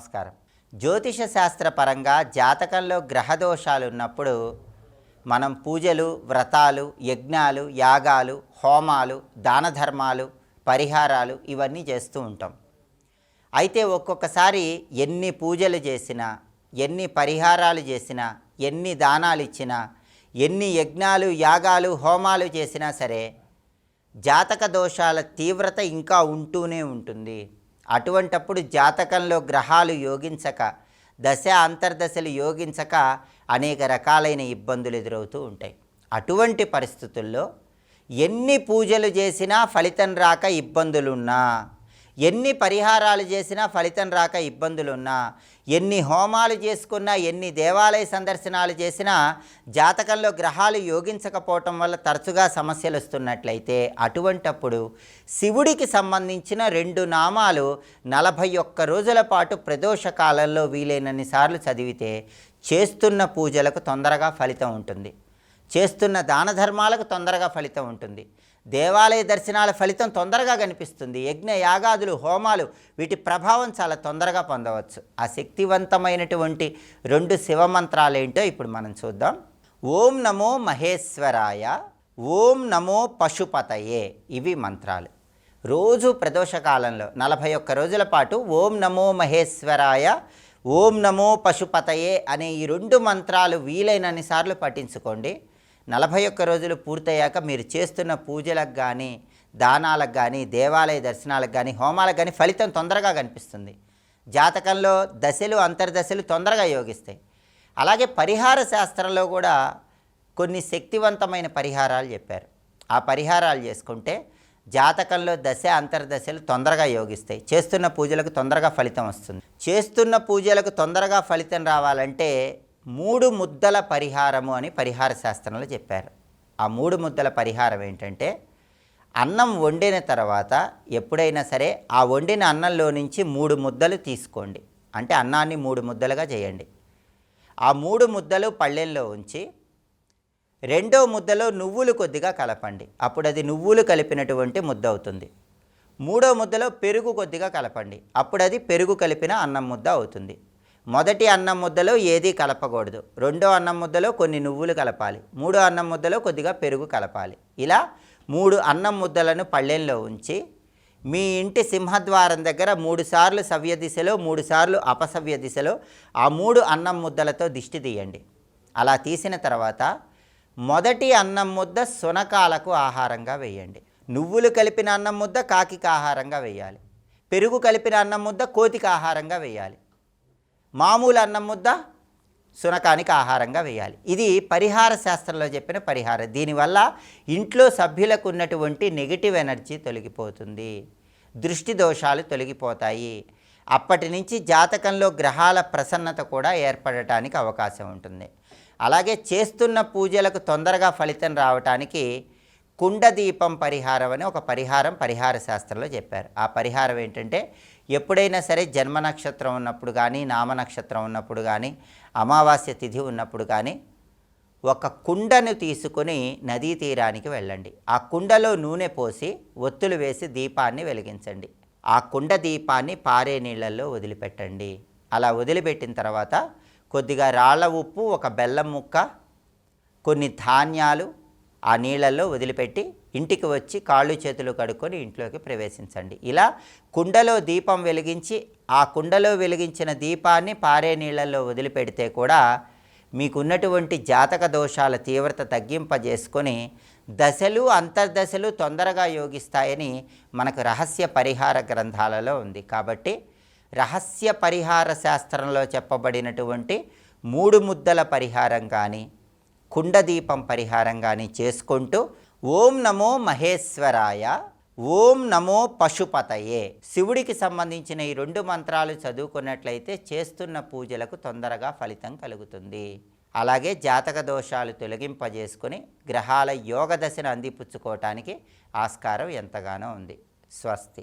నమస్కారం. జ్యోతిష శాస్త్ర పరంగా జాతకంలో గ్రహదోషాలు ఉన్నప్పుడు మనం పూజలు వ్రతాలు యజ్ఞాలు యాగాలు హోమాలు దాన ధర్మాలు పరిహారాలు ఇవన్నీ చేస్తూ ఉంటాం. అయితే ఒక్కొక్కసారి ఎన్ని పూజలు చేసినా ఎన్ని పరిహారాలు చేసినా ఎన్ని దానాలు ఇచ్చినా ఎన్ని యజ్ఞాలు యాగాలు హోమాలు చేసినా సరే జాతక దోషాల తీవ్రత ఇంకా ఉంటూనే ఉంటుంది. అటువంటప్పుడు జాతకంలో గ్రహాలు యోగించక దశ అంతర్దశలు యోగించక అనేక రకాలైన ఇబ్బందులు ఎదురవుతూ ఉంటాయి. అటువంటి పరిస్థితుల్లో ఎన్ని పూజలు చేసినా ఫలితం రాక ఇబ్బందులున్నా ఎన్ని పరిహారాలు చేసినా ఫలితం రాక ఇబ్బందులున్నా ఎన్ని హోమాలు చేసుకున్నా ఎన్ని దేవాలయ సందర్శనాలు చేసినా జాతకంలో గ్రహాలు యోగించకపోవటం వల్ల తరచుగా సమస్యలు వస్తున్నట్లయితే అటువంటప్పుడు శివుడికి సంబంధించిన రెండు నామాలు నలభై ఒక్క రోజుల పాటు ప్రదోష కాలంలో వీలైనన్ని సార్లు చదివితే చేస్తున్న పూజలకు తొందరగా ఫలితం ఉంటుంది. చేస్తున్న దాన ధర్మాలకు తొందరగా ఫలితం ఉంటుంది. దేవాలయ దర్శనాల ఫలితం తొందరగా కనిపిస్తుంది. యజ్ఞ యాగాదులు హోమాలు వీటి ప్రభావం చాలా తొందరగా పొందవచ్చు. ఆ శక్తివంతమైనటువంటి రెండు శివమంత్రాలు ఏంటో ఇప్పుడు మనం చూద్దాం. ఓం నమో మహేశ్వరాయ ఓం నమో పశుపతయే ఇవి మంత్రాలు. రోజు ప్రదోషకాలంలో నలభై ఒక్క రోజుల పాటు ఓం నమో మహేశ్వరాయ ఓం నమో పశుపతయే అనే ఈ రెండు మంత్రాలు వీలైనన్ని సార్లు పఠించుకోండి. నలభై ఒక్క రోజులు పూర్తయ్యాక మీరు చేస్తున్న పూజలకు కానీ దానాలకు కానీ దేవాలయ దర్శనాలకు కానీ హోమాలకు కానీ ఫలితం తొందరగా కనిపిస్తుంది. జాతకంలో దశలు అంతర్దశలు తొందరగా యోగిస్తాయి. అలాగే పరిహార శాస్త్రంలో కూడా కొన్ని శక్తివంతమైన పరిహారాలు చెప్పారు. ఆ పరిహారాలు చేసుకుంటే జాతకంలో దశ అంతర్దశలు తొందరగా యోగిస్తాయి. చేస్తున్న పూజలకు తొందరగా ఫలితం వస్తుంది. చేస్తున్న పూజలకు తొందరగా ఫలితం రావాలంటే మూడు ముద్దల పరిహారము అని పరిహార శాస్త్రంలో చెప్పారు. ఆ మూడు ముద్దల పరిహారం ఏంటంటే అన్నం వండిన తర్వాత ఎప్పుడైనా సరే ఆ వండిన అన్నంలో నుంచి మూడు ముద్దలు తీసుకోండి. అంటే అన్నాన్ని మూడు ముద్దలుగా చేయండి. ఆ మూడు ముద్దలు పళ్ళెల్లో ఉంచి రెండో ముద్దలో నువ్వులు కొద్దిగా కలపండి. అప్పుడు అది నువ్వులు కలిపినటువంటి ముద్ద అవుతుంది. మూడో ముద్దలో పెరుగు కొద్దిగా కలపండి. అప్పుడు అది పెరుగు కలిపిన అన్నం ముద్ద అవుతుంది. మొదటి అన్నం ముద్దలో ఏదీ కలపకూడదు. రెండో అన్నం ముద్దలో కొన్ని నువ్వులు కలపాలి. మూడో అన్నం ముద్దలో కొద్దిగా పెరుగు కలపాలి. ఇలా మూడు అన్నం ముద్దలను పళ్ళెంలో ఉంచి మీ ఇంటి సింహద్వారం దగ్గర మూడుసార్లు సవ్య దిశలో మూడు సార్లు అపసవ్య దిశలో ఆ మూడు అన్నం ముద్దలతో దిష్టి తీయండి. అలా తీసిన తర్వాత మొదటి అన్నం ముద్ద సునకాలకు ఆహారంగా వేయండి. నువ్వులు కలిపిన అన్నం ముద్ద కాకికి ఆహారంగా వేయాలి. పెరుగు కలిపిన అన్నం ముద్ద కోతికి ఆహారంగా వేయాలి. మామూలు అన్నం ముద్ద సునకానికి ఆహారంగా వేయాలి. ఇది పరిహార శాస్త్రంలో చెప్పిన పరిహారం. దీనివల్ల ఇంట్లో సభ్యులకు ఉన్నటువంటి నెగిటివ్ ఎనర్జీ తొలగిపోతుంది. దృష్టి దోషాలు తొలగిపోతాయి. అప్పటి నుంచి జాతకంలో గ్రహాల ప్రసన్నత కూడా ఏర్పడటానికి అవకాశం ఉంటుంది. అలాగే చేస్తున్న పూజలకు తొందరగా ఫలితం రావటానికి కుండదీపం పరిహారం అని ఒక పరిహారం పరిహార శాస్త్రంలో చెప్పారు. ఆ పరిహారం ఏంటంటే ఎప్పుడైనా సరే జన్మ నక్షత్రం ఉన్నప్పుడు కానీ నామ నక్షత్రం ఉన్నప్పుడు కానీ అమావాస్య తిథి ఉన్నప్పుడు కానీ ఒక కుండను తీసుకొని నదీ తీరానికి వెళ్ళండి. ఆ కుండలో నూనె పోసి ఒత్తులు వేసి దీపాన్ని వెలిగించండి. ఆ కుండ దీపాన్ని పారే నీళ్ళల్లో వదిలిపెట్టండి. అలా వదిలిపెట్టిన తర్వాత కొద్దిగా రాళ్ళ ఉప్పు ఒక బెల్లం ముక్క కొన్ని ధాన్యాలు ఆ నీళ్ళల్లో వదిలిపెట్టి ఇంటికి వచ్చి కాళ్ళు చేతులు కడుక్కొని ఇంట్లోకి ప్రవేశించండి. ఇలా కుండలో దీపం వెలిగించి ఆ కుండలో వెలిగించిన దీపాన్ని పారే నీళ్ళల్లో వదిలిపెడితే కూడా మీకున్నటువంటి జాతక దోషాల తీవ్రత తగ్గింపజేసుకొని దశలు అంతర్దశలు తొందరగా యోగిస్తాయని మనకు రహస్య పరిహార గ్రంథాలలో ఉంది. కాబట్టి రహస్య పరిహార శాస్త్రంలో చెప్పబడినటువంటి మూడు ముద్దల పరిహారం కానీ కుండదీపం పరిహారం కానీ చేసుకుంటూ ఓం నమో మహేశ్వరాయ ఓం నమో పశుపతయే. శివుడికి సంబంధించిన ఈ రెండు మంత్రాలు చదువుకున్నట్లయితే చేస్తున్న పూజలకు తొందరగా ఫలితం కలుగుతుంది. అలాగే జాతక దోషాలు తొలగింపజేసుకొని గ్రహాల యోగ దశను అందిపుచ్చుకోవటానికి ఆస్కారం ఎంతగానో ఉంది. స్వస్తి.